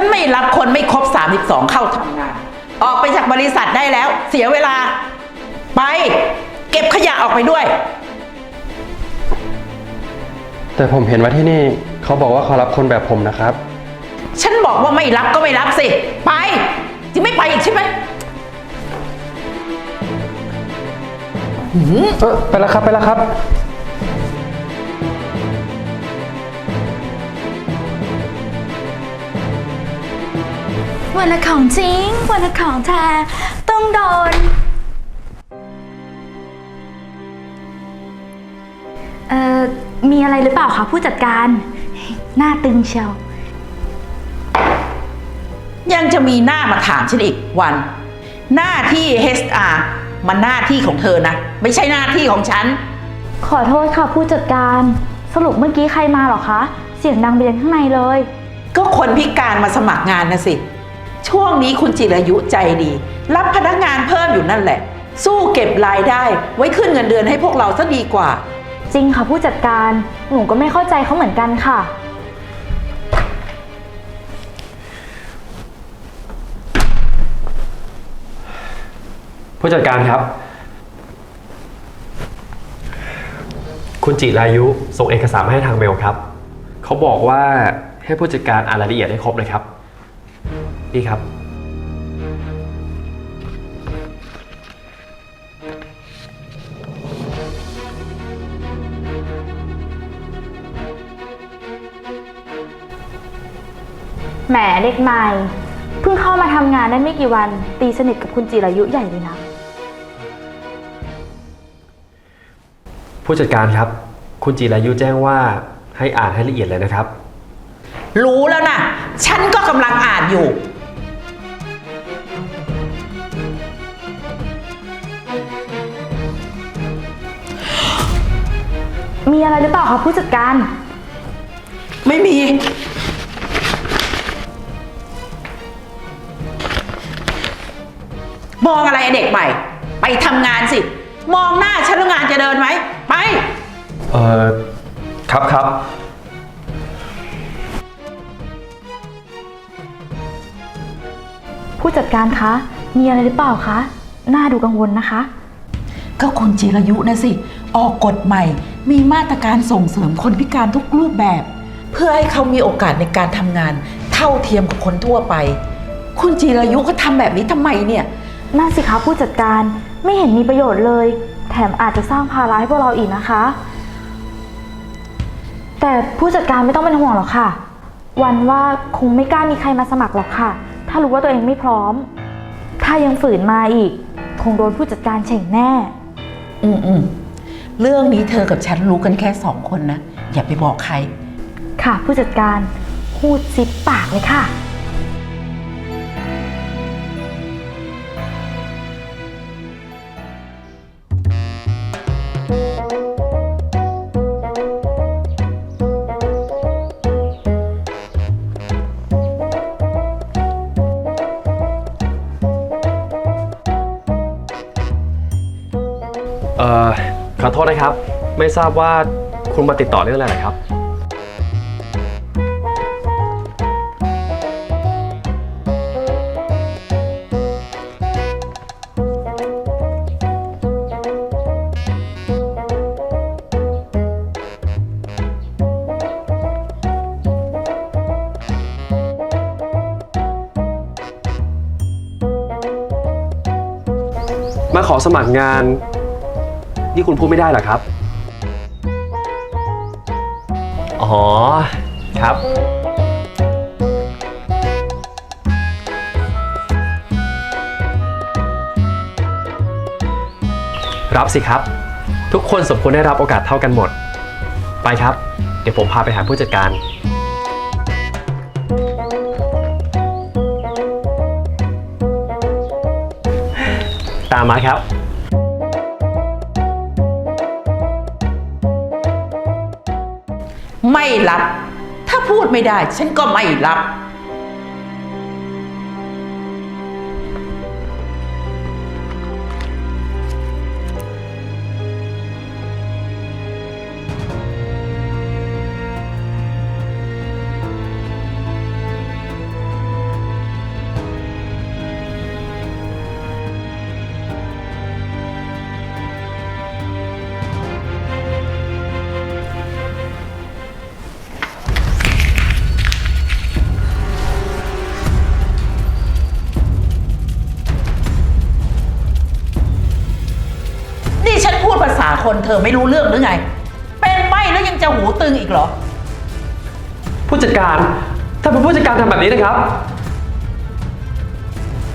ฉันไม่รับคนไม่ครบ 32 เข้าทำงาน ออกไปจากบริษัทได้แล้ว เสียเวลา ไป เก็บขยะออกไปด้วย แต่ผมเห็นว่าที่นี่เขาบอกว่าเขารับคนแบบผมนะครับ ฉันบอกว่าไม่รับก็ไม่รับสิ ไปจะไม่ไปอีกใช่ไหมเออไปแล้วครับไปแล้วครับ วันละของจริง วันละของแท้ต้องโดน เอ่อ มีอะไรหรือเปล่าคะผู้จัดการ หน้าตึงเชียวยังจะมีหน้ามาถามฉันอีกวัน หน้าที่ HR มันหน้าที่ของเธอนะ ไม่ใช่หน้าที่ของฉัน ขอโทษค่ะผู้จัดการ สรุปเมื่อกี้ใครมาเหรอคะ เสียงดังไปยันข้างในเลย ก็คนพิการมาสมัครงานนะสิ ช่วงนี้คุณจิรายุใจดี รับพนักงานเพิ่มอยู่นั่นแหละ สู้เก็บรายได้ไว้ขึ้นเงินเดือนให้พวกเราซะดีกว่า จริงค่ะผู้จัดการ หนูก็ไม่เข้าใจเขาเหมือนกันค่ะ ผู้จัดการครับ คุณจิรายุส่งเอกสารมาให้ทางเมลครับ เขาบอกว่าให้ผู้จัดการอ่านรายละเอียดให้ครบเลยครับ นี่ครับ แหมเด็กใหม่ เพิ่งเข้ามาทำงานได้ไม่กี่วัน ตีสนิทกับคุณจิรายุใหญ่เลยนะ ผู้จัดการครับ คุณจิรายุแจ้งว่าให้อ่านให้ละเอียดเลยนะครับ รู้แล้วนะ ฉันก็กำลังอ่านอยู่ มีอะไรหรือเปล่าคะผู้จัดการ ไม่มี มองอะไรไอ้เด็กใหม่ ไปทำงานสิ มองหน้าฉันแล้วงานจะเดินไหม ไป เออครับครับ ผู้จัดการคะ มีอะไรหรือเปล่าคะ หน้าดูกังวลนะคะ ก็คุณจิรายุนะสิ ออกกฎใหม่ มีมาตรการส่งเสริมคนพิการทุกรูปแบบ เพื่อให้เขามีโอกาสในการทำงาน เท่าเทียมกับคนทั่วไป คุณจิรายุก็ทำแบบนี้ทำไมเนี่ยน่าสิคะผู้จัดการไม่เห็นมีประโยชน์เลย แถมอาจจะสร้างภาระให้พวกเราอีกนะคะ แต่ผู้จัดการไม่ต้องเป็นห่วงหรอกค่ะ วันว่าคงไม่กล้ามีใครมาสมัครหรอกค่ะ ถ้ารู้ว่าตัวเองไม่พร้อม ถ้ายังฝืนมาอีก คงโดนผู้จัดการเฉ่งแน่ อืมอืม เรื่องนี้เธอกับฉันรู้กันแค่สองคนนะ อย่าไปบอกใคร ค่ะ ผู้จัดการพูดซิปปากเลยค่ะ ทษนะครับ ไม่ทราบว่าคุณมาติดต่อเรื่องอะไรเหรอครับ มาขอสมัครงาน นี่คุณพูดไม่ได้หรอครับ อ๋อ ครับ รับสิครับ ทุกคนสมควรได้รับโอกาสเท่ากันหมด ไปครับ เดี๋ยวผมพาไปหาผู้จัดการตามมาครับ ไม่รับ ถ้าพูดไม่ได้ ฉันก็ไม่รับ เธอไม่รู้เรื่องหรือไง เป็นใบแล้วยังจะหูตึงอีกเหรอ ผู้จัดการถ้าเป็นผู้จัดการทำแบบนี้นะครับ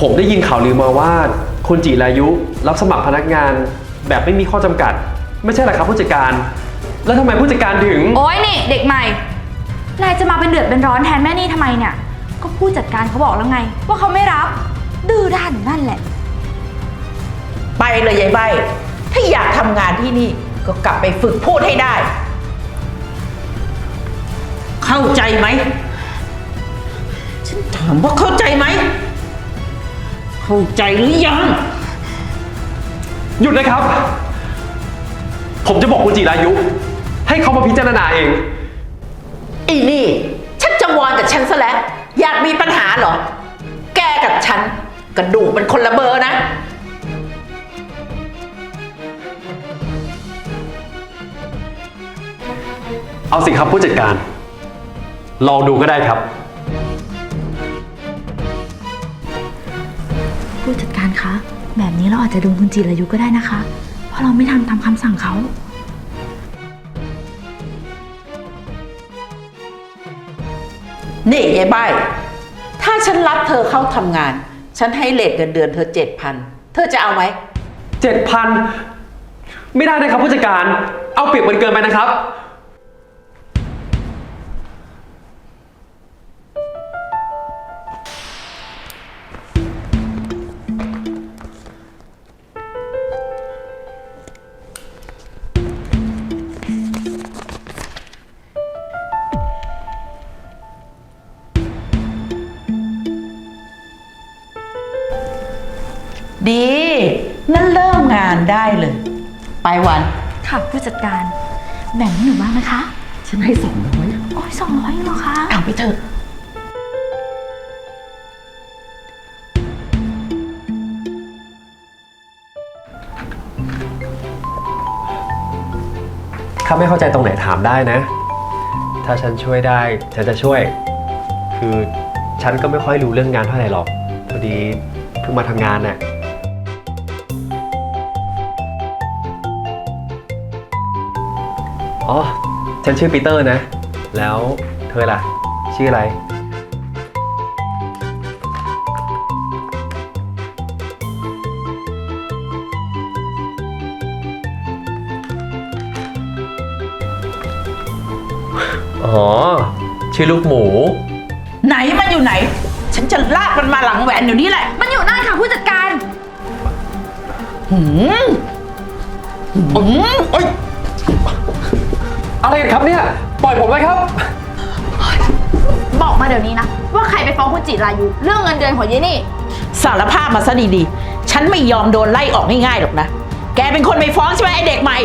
ผมได้ยินข่าวลือมาว่า คุณจิรายุรับสมัครพนักงาน แบบไม่มีข้อจำกัด ไม่ใช่เหรอครับผู้จัดการ แล้วทำไมผู้จัดการถึง โอ้ยนี่เด็กใหม่ นายจะมาเป็นเดือดเป็นร้อนแทนแม่นี่ทำไมเนี่ย ก็ผู้จัดการเขาบอกแล้วไง ว่าเขาไม่รับ ดื้อด้านอยู่นั่นแหละ ไปเลยยายใบถ้า อยากทำงานที่นี่ ก็กลับไปฝึกพูดให้ได้ เข้าใจไหม ฉันถามว่าเข้าใจไหม เข้าใจหรือยัง หยุดนะครับ ผมจะบอกคุณจิรายุ ให้เขามาพิจารณาเอง อีนี่ ฉันจะวอนกับฉันซะแล้ว อยากมีปัญหาเหรอ แกกับฉันกระดูกเป็นคนละเบอร์นะ เอาสิครับผู้จัดการ ลองดูก็ได้ครับ ผู้จัดการคะ แบบนี้เราอาจจะโดนคุณจิรายุก็ได้นะคะ เพราะเราไม่ทำตามคำสั่งเขา นี่ยายใบถ้าฉันรับเธอเข้าทำงาน ฉันให้เลทเงินเดือนเธอเจ็ดพัน เธอจะเอาไหม เจ็ดพันไม่ได้นะครับผู้จัดการ เอาเปรียบมันเกินไปนะครับ ดีนั่นเริ่มงานได้เลย ไปวัน ค่ะผู้จัดการ แบ่งให้หนูบ้างนะคะ ฉันให้สองร้อยโอ้ยสองร้อยเหรอคะ เอาไปเถอะ ถ้าไม่เข้าใจตรงไหนถามได้นะ ถ้าฉันช่วยได้ฉันจะช่วย คือฉันก็ไม่ค่อยรู้เรื่องงานเท่าไหร่หรอก พอดีเพิ่งมาทำงานน่ะ อ๋อ ฉันชื่อปีเตอร์นะ แล้วเธอล่ะ ชื่ออะไร อ๋อ ชื่อลูกหมู ไหนมันอยู่ไหน ฉันจะลากมันมาหลังแหวนอยู่นี่แหละ มันอยู่นั่นค่ะผู้จัดการ หืมหืมเอ้ย อะไรกันครับเนี่ย ปล่อยผมไว้ครับ บอกมาเดี๋ยวนี้นะ ว่าใครไปฟ้องคุณจิรายุ เรื่องเงินเดือนของเยนี่ สารภาพมาซะดีๆ ฉันไม่ยอมโดนไล่ออกง่ายๆหรอกนะ แกเป็นคนไปฟ้องใช่ไหมไอเด็กใหม่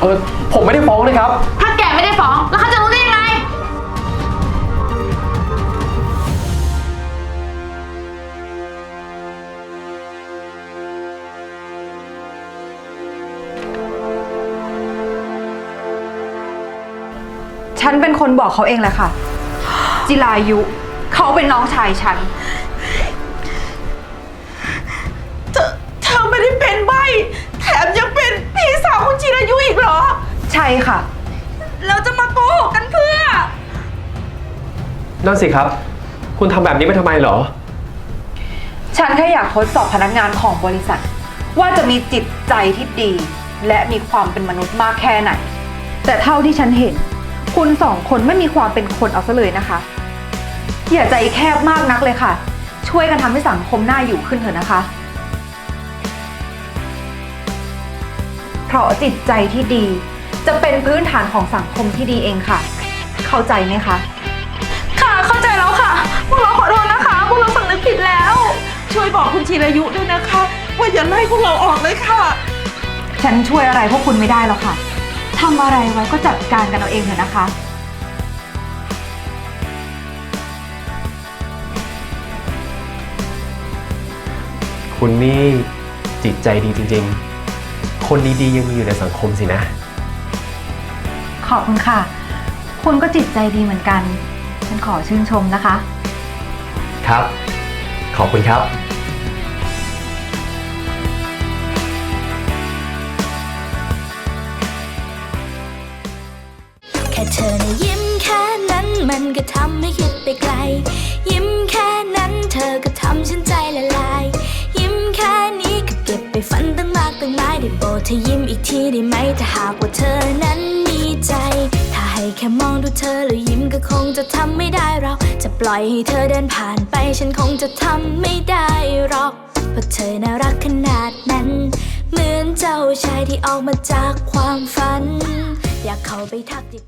เออผมไม่ได้ฟ้องเลยครับ ถ้าแกไม่ได้ฟ้อง แล้วเขาจะ ฉันเป็นคนบอกเขาเองแหละค่ะ จิรายุ เขาเป็นน้องชายฉัน เธอเธอไม่ได้เป็นใบ แถมยังเป็นพี่สาวคุณจิรายุอีกเหรอ ใช่ค่ะ เราจะมาโกหกกันเพื่อ นั่นสิครับ คุณทำแบบนี้ไปทำไมเหรอ ฉันแค่อยากทดสอบพนักงานของบริษัท ว่าจะมีจิตใจที่ดี และมีความเป็นมนุษย์มากแค่ไหน แต่เท่าที่ฉันเห็น คุณสองคนไม่มีความเป็นคนเอาซะเลยนะคะ อย่าใจแคบมากนักเลยค่ะ ช่วยกันทำให้สังคมน่าอยู่ขึ้นเถอะนะคะ เพราะจิตใจที่ดีจะเป็นพื้นฐานของสังคมที่ดีเองค่ะ เข้าใจไหมคะ ค่ะเข้าใจแล้วค่ะ พวกเราขอโทษนะคะ พวกเราสำนึกผิดแล้ว ช่วยบอกคุณจิรายุด้วยนะคะ ว่าอย่าไล่พวกเราออกเลยค่ะ ฉันช่วยอะไรพวกคุณไม่ได้แล้วค่ะ ทำอะไรไว้ก็จัดการกันเอาเองเถอะนะคะ คุณนี่จิตใจดีจริงๆ คนดีๆยังมีอยู่ในสังคมสินะ ขอบคุณค่ะ คุณก็จิตใจดีเหมือนกัน ฉันขอชื่นชมนะคะ ครับ ขอบคุณครับ มันก็ทำให้คิดไปไกล ยิ้มแค่นั้นเธอก็ทำฉันใจละลาย ยิ้มแค่นี้ก็เก็บไปฝันตั้งมากตั้งหลายได้โปรดเธอยิ้มอีกทีได้ไหมถ้าหากว่าเธอนั้นมีใจ ถ้าให้แค่มองดูเธอแล้วยิ้มก็คงจะทำไม่ได้เรา จะปล่อยให้เธอเดินผ่านไปฉันคงจะทำไม่ได้หรอกเพราะเธอน่ารักขนาดนั้น เหมือนเจ้าชายที่ออกมาจากความฝัน อยากเข้าไปทักทิ